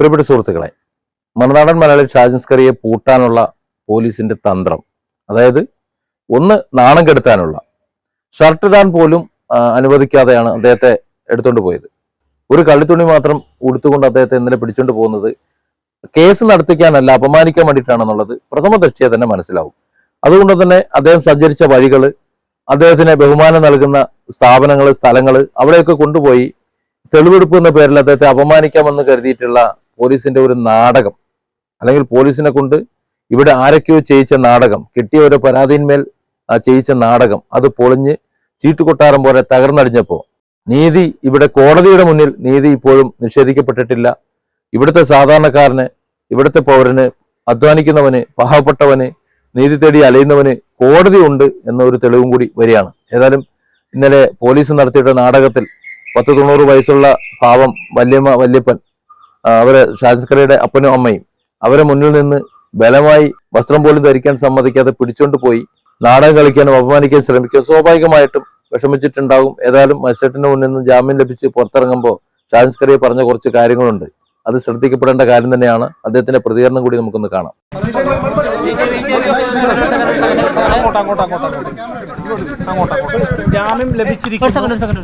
പ്രിയപ്പെട്ട സുഹൃത്തുക്കളെ മണനാടൻ മലയാളി ഷാജൻസ്കറിയെ പൂട്ടാനുള്ള പോലീസിന്റെ തന്ത്രം. അതായത് ഒന്ന് നാണം കെടുത്താനുള്ള. ഷർട്ട് ഇടാൻ പോലും അനുവദിക്കാതെയാണ് അദ്ദേഹത്തെ എടുത്തുകൊണ്ട് പോയത്. ഒരു കള്ളിത്തുണി മാത്രം ഉടുത്തുകൊണ്ട് അദ്ദേഹത്തെ ഇന്നലെ പിടിച്ചുകൊണ്ട് പോകുന്നത് കേസ് നടത്തിക്കാനല്ല അപമാനിക്കാൻ വേണ്ടിയിട്ടാണെന്നുള്ളത് പ്രഥമ ദൃഷ്ടിയെ തന്നെ മനസ്സിലാവും. അതുകൊണ്ട് തന്നെ അദ്ദേഹം സഞ്ചരിച്ച വഴികൾ അദ്ദേഹത്തിന് ബഹുമാനം നൽകുന്ന സ്ഥാപനങ്ങൾ സ്ഥലങ്ങൾ അവിടെയൊക്കെ കൊണ്ടുപോയി തെളിവെടുപ്പ് എന്ന പേരിൽ അദ്ദേഹത്തെ അപമാനിക്കാമെന്ന് കരുതിയിട്ടുള്ള പോലീസിന്റെ ഒരു നാടകം. അല്ലെങ്കിൽ പോലീസിനെ കൊണ്ട് ഇവിടെ ആരൊക്കെയോ ചെയ്യിച്ച നാടകം കിട്ടിയ ഒരു പരാതിന്മേൽ ചെയ്യിച്ച നാടകം അത് പൊളിഞ്ഞ് ചീട്ടുകൊട്ടാരം പോലെ തകർന്നടിഞ്ഞപ്പോ നീതി ഇവിടെ കോടതിയുടെ മുന്നിൽ നീതി ഇപ്പോഴും നിഷേധിക്കപ്പെട്ടിട്ടില്ല. ഇവിടുത്തെ സാധാരണക്കാരന് ഇവിടുത്തെ പൗരന് അധ്വാനിക്കുന്നവന് പാവപ്പെട്ടവന് നീതി തേടി അലയുന്നവന് കോടതി ഉണ്ട് എന്ന ഒരു തെളിവും കൂടി വരികയാണ്. ഏതായാലും ഇന്നലെ പോലീസ് നടത്തിയിട്ട നാടകത്തിൽ പത്ത് തൊണ്ണൂറ് വയസ്സുള്ള പാവം വല്യമ്മ വല്യപ്പൻ അവർ ഷാജിസ്കറിയുടെ അപ്പനും അമ്മയും അവരെ മുന്നിൽ നിന്ന് ബലമായി വസ്ത്രം പോലും ധരിക്കാൻ സമ്മതിക്കാതെ പിടിച്ചോണ്ട് പോയി നാടകം കളിക്കാനും അപമാനിക്കാൻ ശ്രമിക്കും സ്വാഭാവികമായിട്ടും വിഷമിച്ചിട്ടുണ്ടാകും. ഏതായാലും മജിസ്ട്രേറ്റിന്റെ മുന്നിൽ നിന്ന് ജാമ്യം ലഭിച്ച് പുറത്തിറങ്ങുമ്പോൾ ഷാജിസ്കറിയെ പറഞ്ഞ കുറച്ച് കാര്യങ്ങളുണ്ട്. അത് ശ്രദ്ധിക്കപ്പെടേണ്ട കാര്യം തന്നെയാണ്. അദ്ദേഹത്തിന്റെ പ്രതികരണം കൂടി നമുക്കൊന്ന് കാണാം. ജാമ്യം ലഭിച്ചിരിക്കുന്നു.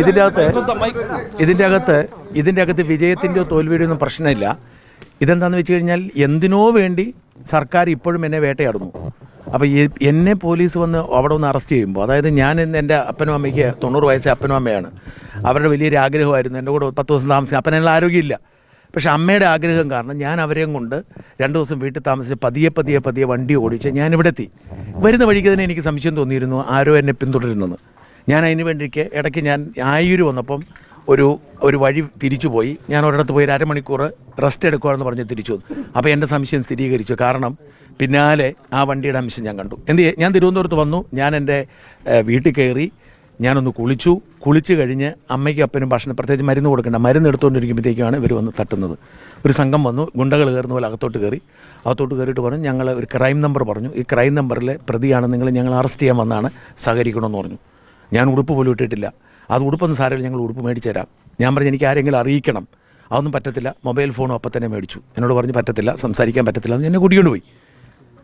ഇതിന്റെ അകത്ത് ഇതിന്റെ അകത്ത് വിജയത്തിന്റെ അകത്ത് വിജയത്തിന്റെയോ തോൽവിയുടെയോ ഒന്നും പ്രശ്നമില്ല. ഇതെന്താന്ന് വെച്ച് കഴിഞ്ഞാൽ എന്തിനോ വേണ്ടി സർക്കാർ ഇപ്പോഴും എന്നെ വേട്ടയാടുന്നു. അപ്പോൾ എന്നെ പോലീസ് വന്ന് അവിടെ ഒന്ന് അറസ്റ്റ് ചെയ്യുമ്പോൾ അതായത് ഞാൻ ഇന്ന് എന്റെ അപ്പനും അമ്മയ്ക്ക് തൊണ്ണൂറ് വയസ്സേ അപ്പനും അമ്മയാണ്. അവരുടെ വലിയൊരു ആഗ്രഹമായിരുന്നു. എന്റെ കൂടെ പത്ത് ദിവസം താമസിക്കും അപ്പനുള്ള ആരോഗ്യമില്ല. പക്ഷെ അമ്മയുടെ ആഗ്രഹം കാരണം ഞാൻ അവരെയും കൊണ്ട് രണ്ട് ദിവസം വീട്ടിൽ താമസിച്ച് പതിയെ പതിയെ പതിയെ വണ്ടി ഓടിച്ച് ഞാൻ ഇവിടെ എത്തി വരുന്ന വഴിക്ക് തന്നെ എനിക്ക് സംശയം തോന്നിയിരുന്നു ആരോ എന്നെ പിന്തുടരുന്നെന്ന്. ഞാൻ അതിന് വേണ്ടിക്ക് ഇടയ്ക്ക് ഞാൻ ആയൂര് വന്നപ്പം ഒരു ഒരു വഴി തിരിച്ചു പോയി ഞാൻ ഒരിടത്ത് പോയി ഒരു അരമണിക്കൂർ റെസ്റ്റ് എടുക്കുകയാണെന്ന് പറഞ്ഞ് തിരിച്ചു വന്നു. അപ്പോൾ എന്റെ സംശയം സ്ഥിരീകരിച്ചു. കാരണം പിന്നാലെ ആ വണ്ടിയുടെ അംശം ഞാൻ കണ്ടു. എന്ത് ഞാൻ തിരുവനന്തപുരത്ത് വന്നു. ഞാൻ എന്റെ വീട്ടിൽ കയറി. ഞാനൊന്ന് കുളിച്ചു. കുളിച്ച് കഴിഞ്ഞ് അമ്മയ്ക്കും അപ്പനും ഭക്ഷണം പ്രത്യേകിച്ച് മരുന്ന് കൊടുക്കേണ്ട. മരുന്ന് എടുത്തുകൊണ്ടിരിക്കുമ്പോഴത്തേക്കാണ് ഇവർ വന്ന് തട്ടുന്നത്. ഒരു സംഘം വന്നു. ഗുണ്ടകൾ കയറുന്ന പോലെ അകത്തോട്ട് കയറി. അകത്തോട്ട് കയറിയിട്ട് പറഞ്ഞു ഞങ്ങൾ ഒരു ക്രൈം നമ്പർ പറഞ്ഞു. ഈ ക്രൈം നമ്പറിലെ പ്രതിയാണ്. നിങ്ങൾ ഞങ്ങൾ അറസ്റ്റ് ചെയ്യാൻ വന്നാണ്. സഹകരിക്കണമെന്ന് പറഞ്ഞു. ഞാൻ ഉടുപ്പ് പോലും ഇട്ടിട്ടില്ല. അത് ഉടുപ്പൊന്നും സാരമില്ല ഞങ്ങൾ ഉടുപ്പ് മേടിച്ചു തരാം. ഞാൻ പറഞ്ഞു എനിക്ക് ആരെങ്കിലും അറിയിക്കണം. അതൊന്നും പറ്റത്തില്ല. മൊബൈൽ ഫോണും അപ്പം തന്നെ മേടിച്ചു. എന്നോട് പറഞ്ഞ് പറ്റത്തില്ല സംസാരിക്കാൻ പറ്റത്തില്ല എന്ന് എന്നെ കൂട്ടിക്കൊണ്ട് പോയി.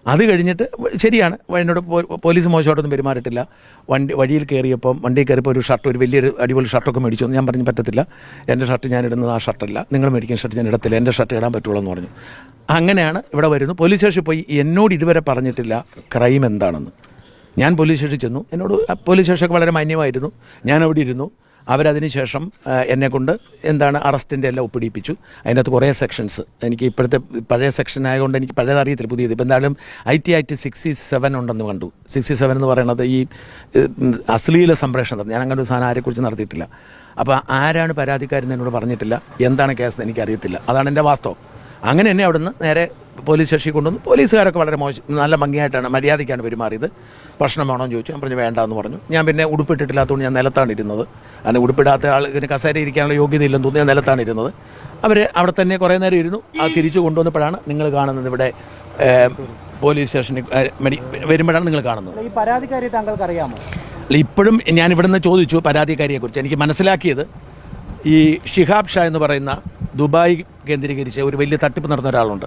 അത് കഴിഞ്ഞിട്ട് ശരിയാണ്. എന്നോട് പോലീസ് മോശമായിട്ടൊന്നും പെരുമാറിയിട്ടില്ല. വണ്ടി വഴിയിൽ കയറിയപ്പം വണ്ടിയിൽ കയറിയപ്പോൾ ഒരു ഷർട്ട് ഒരു വലിയൊരു അടിപൊളി ഷർട്ടൊക്കെ മേടിച്ചു. ഞാൻ പറഞ്ഞു പറ്റത്തില്ല. എന്റെ ഷർട്ട് ഞാൻ ഇടുന്നത് ആ ഷർട്ടല്ല. നിങ്ങൾ മേടിക്കുന്ന ഷർട്ട് ഞാൻ ഇടത്തില്ല. എന്റെ ഷർട്ട് ഇടാൻ പറ്റുള്ളൂ എന്ന് പറഞ്ഞു. അങ്ങനെയാണ് ഇവിടെ വരുന്നു പോലീസ് സ്റ്റേഷനിൽ പോയി എന്നോട് ഇതുവരെ പറഞ്ഞിട്ടില്ല ക്രൈം എന്താണെന്ന്. ഞാൻ പോലീസ് സ്റ്റേഷനിൽ ചെന്നു. എന്നോട് പോലീസ് സ്റ്റേഷനൊക്കെ വളരെ മാന്യമായിരുന്നു. ഞാൻ അവിടെ ഇരുന്നു. അവരതിന് ശേഷം എന്നെക്കൊണ്ട് എന്താണ് അറസ്റ്റിന്റെ എല്ലാം ഒപ്പിടിപ്പിച്ചു. അതിനകത്ത് കുറേ സെക്ഷൻസ് എനിക്ക് ഇപ്പോഴത്തെ പഴയ സെക്ഷൻ ആയതുകൊണ്ട് എനിക്ക് പഴയത് അറിയത്തില്ല പുതിയത്. ഇപ്പം എന്തായാലും I T act sixty seven ഉണ്ടെന്ന് കണ്ടു. സിക്സ്റ്റി സെവൻ എന്ന് പറയുന്നത് ഈ അശ്ലീല സംപ്രേഷണം ഞാൻ അങ്ങനെ ഒരു സാധനം ആരെക്കുറിച്ച് നടത്തിയിട്ടില്ല. അപ്പോൾ ആരാണ് പരാതിക്കാരെന്ന് എന്നോട് പറഞ്ഞിട്ടില്ല. എന്താണ് കേസ് എനിക്കറിയത്തില്ല. അതാണ് എന്റെ വാസ്തവം. അങ്ങനെ എന്നെ അവിടുന്ന് നേരെ പോലീസ് സ്റ്റേഷനിൽ കൊണ്ടുവന്നു. പോലീസുകാരൊക്കെ വളരെ മോശം നല്ല ഭംഗിയായിട്ടാണ് മര്യാദയ്ക്കാണ് പെരുമാറിയത്. ഭക്ഷണം വേണോ എന്ന് ചോദിച്ചു. ഞാൻ പറഞ്ഞു വേണ്ട എന്ന് പറഞ്ഞു. ഞാൻ പിന്നെ ഉടുപ്പിട്ടിട്ടില്ലാത്തതുകൊണ്ട് ഞാൻ നിലത്താണ് ഇരുന്നത്. അതിന് ഉടുപ്പിടാത്ത ആൾ ഇതിന് കസേര ഇരിക്കാനുള്ള യോഗ്യത ഇല്ലെന്ന് തോന്നി ഞാൻ നിലത്താണ് ഇരുന്നത്. അവർ അവിടെ തന്നെ കുറേ നേരം ഇരുന്നു. ആ തിരിച്ചു കൊണ്ടുവന്നപ്പോഴാണ് നിങ്ങൾ കാണുന്നത് ഇവിടെ പോലീസ് സ്റ്റേഷനിൽ വരുമ്പോഴാണ് നിങ്ങൾ കാണുന്നത്. ഈ പരാതിക്കാരി താങ്കൾക്ക് അറിയാമോ അല്ല, ഇപ്പോഴും ഞാൻ ഇവിടുന്ന് ചോദിച്ചു പരാതിക്കാരിയെക്കുറിച്ച്. എനിക്ക് മനസ്സിലാക്കിയത് ഈ ഷിഹാബ് ഷാ എന്ന് പറയുന്ന ദുബായ് കേന്ദ്രീകരിച്ച് ഒരു വലിയ തട്ടിപ്പ് നടന്ന ഒരാളുണ്ട്.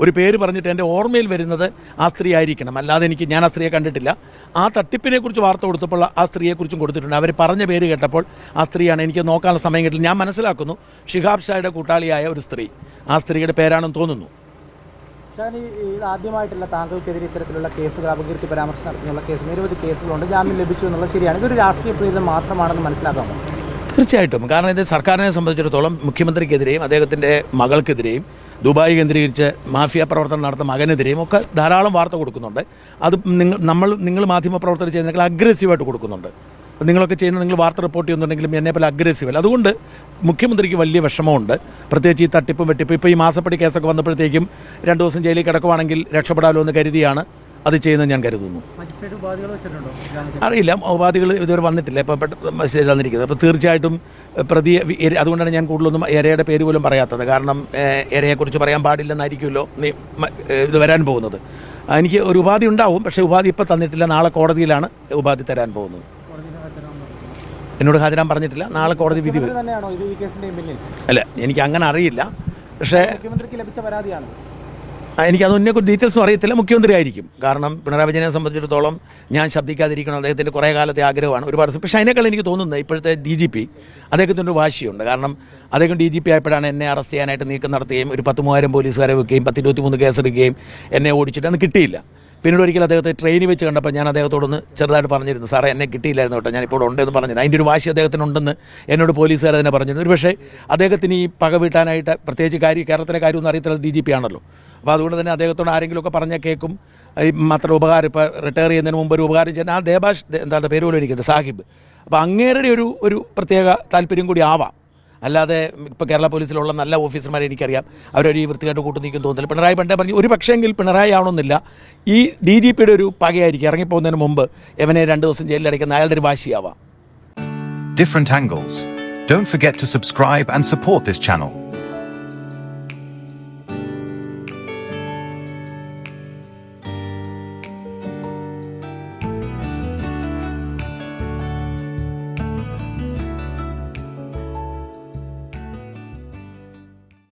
ഒരു പേര് പറഞ്ഞിട്ട് എന്റെ ഓർമ്മയിൽ വരുന്നത് ആ സ്ത്രീ ആയിരിക്കണം. അല്ലാതെ എനിക്ക് ഞാൻ ആ സ്ത്രീയെ കണ്ടിട്ടില്ല. ആ തട്ടിപ്പിനെ കുറിച്ച് വാർത്ത കൊടുത്തപ്പോൾ ആ സ്ത്രീയെക്കുറിച്ചും കൊടുത്തിട്ടുണ്ട്. അവർ പറഞ്ഞ പേര് കേട്ടപ്പോൾ ആ സ്ത്രീയാണ് എനിക്ക് നോക്കാനുള്ള സമയം കിട്ടില്ല. ഞാൻ മനസ്സിലാക്കുന്നു ഷിഹാബ് ഷായുടെ കൂട്ടാളിയായ ഒരു സ്ത്രീ. ആ സ്ത്രീയുടെ പേരാണെന്ന് തോന്നുന്നു. ആദ്യമായിട്ടുള്ള താങ്കൾക്കെതിരെ ഇത്തരത്തിലുള്ള കേസുകൾ അപകീർത്തി പരാമർശം നടത്തുന്നുള്ള കേസ് നിരവധി കേസുകളുണ്ട്. ജാമ്യം ലഭിച്ചു എന്നുള്ളത് ശരിയാണ്. ഇതൊരു രാഷ്ട്രീയ പ്രീതം മാത്രമാണെന്ന് മനസ്സിലാക്കാമോ? തീർച്ചയായിട്ടും. കാരണം ഇത് സർക്കാരിനെ സംബന്ധിച്ചിടത്തോളം മുഖ്യമന്ത്രിക്കെതിരെയും അദ്ദേഹത്തിന്റെ മകൾക്കെതിരെയും ദുബായ് കേന്ദ്രീകരിച്ച് മാഫിയ പ്രവർത്തനം നടത്തുന്ന മകനെതിരെയും ഒക്കെ ധാരാളം വാർത്ത കൊടുക്കുന്നുണ്ട്. അത് നിങ്ങൾ നമ്മൾ നിങ്ങൾ മാധ്യമപ്രവർത്തകർ ചെയ്യുന്നതിനേക്കാൾ അഗ്രസീവായിട്ട് കൊടുക്കുന്നുണ്ട്. നിങ്ങളൊക്കെ ചെയ്യുന്ന നിങ്ങൾ വാർത്ത റിപ്പോർട്ട് ചെയ്യുന്നുണ്ടെങ്കിലും എന്നെ പോലെ അഗ്രസീവ് അല്ല. അതുകൊണ്ട് മുഖ്യമന്ത്രിക്ക് വലിയ വിഷമമുണ്ട്. പ്രത്യേകിച്ച് ഈ തട്ടിപ്പും വെട്ടിപ്പും. ഇപ്പോൾ ഈ മാസപ്പടി കേസൊക്കെ വന്നപ്പോഴത്തേക്കും രണ്ട് ദിവസം ജയിലിൽ കിടക്കുവാണെങ്കിൽ രക്ഷപ്പെടാമല്ലോ എന്ന് കരുതിയാണ്. അത് ചെയ്യുന്നത് ഞാൻ കരുതുന്നു. അറിയില്ല. ഉപാധികൾ ഇതുവരെ വന്നിട്ടില്ല. ഇപ്പോൾ പെട്ടെന്ന് മെസ്സേജ് തന്നിരിക്കുന്നത്. അപ്പോൾ തീർച്ചയായിട്ടും പ്രതി പ്രതിയെ അതുകൊണ്ടാണ് ഞാൻ കൂടുതലൊന്നും എരയുടെ പേര് പോലും പറയാത്തത്. കാരണം എരയെക്കുറിച്ച് പറയാൻ പാടില്ലെന്നായിരിക്കുമല്ലോ നീ ഇത് വരാൻ പോകുന്നത്. എനിക്ക് ഒരു ഉപാധി ഉണ്ടാവും പക്ഷേ ഉപാധി ഇപ്പോൾ തന്നിട്ടില്ല. നാളെ കോടതിയിലാണ് ഉപാധി തരാൻ പോകുന്നത്. എന്നോട് ഹാജരാൻ പറഞ്ഞിട്ടില്ല. നാളെ കോടതി വിധി അല്ല എനിക്ക് അങ്ങനെ അറിയില്ല. പക്ഷേ മുഖ്യമന്ത്രിക്ക് ലഭിച്ച പരാതിയാണ്. എനിക്ക് കുറിച്ച് ഡീറ്റെയിൽസും അറിയത്തില്ല. മുഖ്യമന്ത്രി ആയിരിക്കും. കാരണം പിണറായി വിജയനെ സംബന്ധിച്ചിടത്തോളം ഞാൻ ശബ്ദിക്കാതിരിക്കണം. അദ്ദേഹത്തിന്റെ കുറേ കാലത്തെ ആഗ്രഹമാണ്. ഒരുപാട് പക്ഷേ അതിനേക്കാൾ എനിക്ക് തോന്നുന്നത് ഇപ്പോഴത്തെ ഡി ജി പി അദ്ദേഹത്തിന്റെ ഒരു വാശിയുണ്ട്. കാരണം അദ്ദേഹം ഡി ജി പി ആയപ്പോഴാണ് എന്നെ അറസ്റ്റ് ചെയ്യാനായിട്ട് നീക്കം നടത്തുകയും ഒരു പത്ത് മൂവായിരം പോലീസുകാരെ വെക്കുകയും പത്തിരുപത്തി മൂന്ന് കേസെടുക്കുകയും എന്നെ ഓടിച്ചിട്ട് അന്ന് കിട്ടിയില്ല. പിന്നീട് ഒരിക്കൽ അദ്ദേഹത്തെ ട്രെയിനിൽ വെച്ച് കണ്ടപ്പോൾ ഞാൻ അദ്ദേഹത്തോടൊന്ന് ചെറുതായിട്ട് പറഞ്ഞിരുന്നു സാറേ എന്നെ കിട്ടിയില്ലായിരുന്നു കേട്ടോ ഞാനിപ്പോൾ ഉണ്ടെന്ന് പറഞ്ഞിരുന്നു. അതിന്റെ ഒരു വാശി അദ്ദേഹത്തിനുണ്ടെന്ന് എന്നോട് പോലീസുകാർ തന്നെ പറഞ്ഞിരുന്നു. ഒരു പക്ഷേ അദ്ദേഹത്തിന് ഈ പക വീട്ടാനായിട്ട് പ്രത്യേകിച്ച് കാര്യം കേരളത്തിലെ കാര്യമൊന്നും അറിയത്തില്ല ഡി ജി പി ആണല്ലോ. അപ്പോൾ അതുകൊണ്ട് തന്നെ അദ്ദേഹത്തോട് ആരെങ്കിലുമൊക്കെ പറഞ്ഞാൽ കേൾക്കും. ഈ അത്ര ഉപകാരം ഇപ്പോൾ റിട്ടയർ ചെയ്യുന്നതിന് മുമ്പ് ഒരു ഉപകാരം ചെയ്യുന്ന ആ ദേബാഷ് എന്താ പേര് പോലും ഇരിക്കുന്നത് സാഹിബ്. അപ്പോൾ അങ്ങേരുടെ ഒരു ഒരു പ്രത്യേക താല്പര്യം കൂടി ആവാം. അല്ലാതെ ഇപ്പോൾ കേരള പോലീസിലുള്ള നല്ല ഓഫീസർമാരെ എനിക്കറിയാം. അവരൊരു ഈ വൃത്തികേട്ട് കൂട്ടു നീക്കും തോന്നുന്നില്ല പിണറായി പണ്ടേ പറഞ്ഞു ഒരു പക്ഷേങ്കിൽ പിണറായി ആവണമെന്നില്ല. ഈ ഡി ജി പിയുടെ ഒരു പകയായിരിക്കും. ഇറങ്ങിപ്പോകുന്നതിന് മുമ്പ് എവനെ രണ്ട് ദിവസം ജയിലിൽ അടയ്ക്കുന്ന അയാളുടെ ഒരു വാശിയാവാം. Different angles Don't forget to subscribe and support this.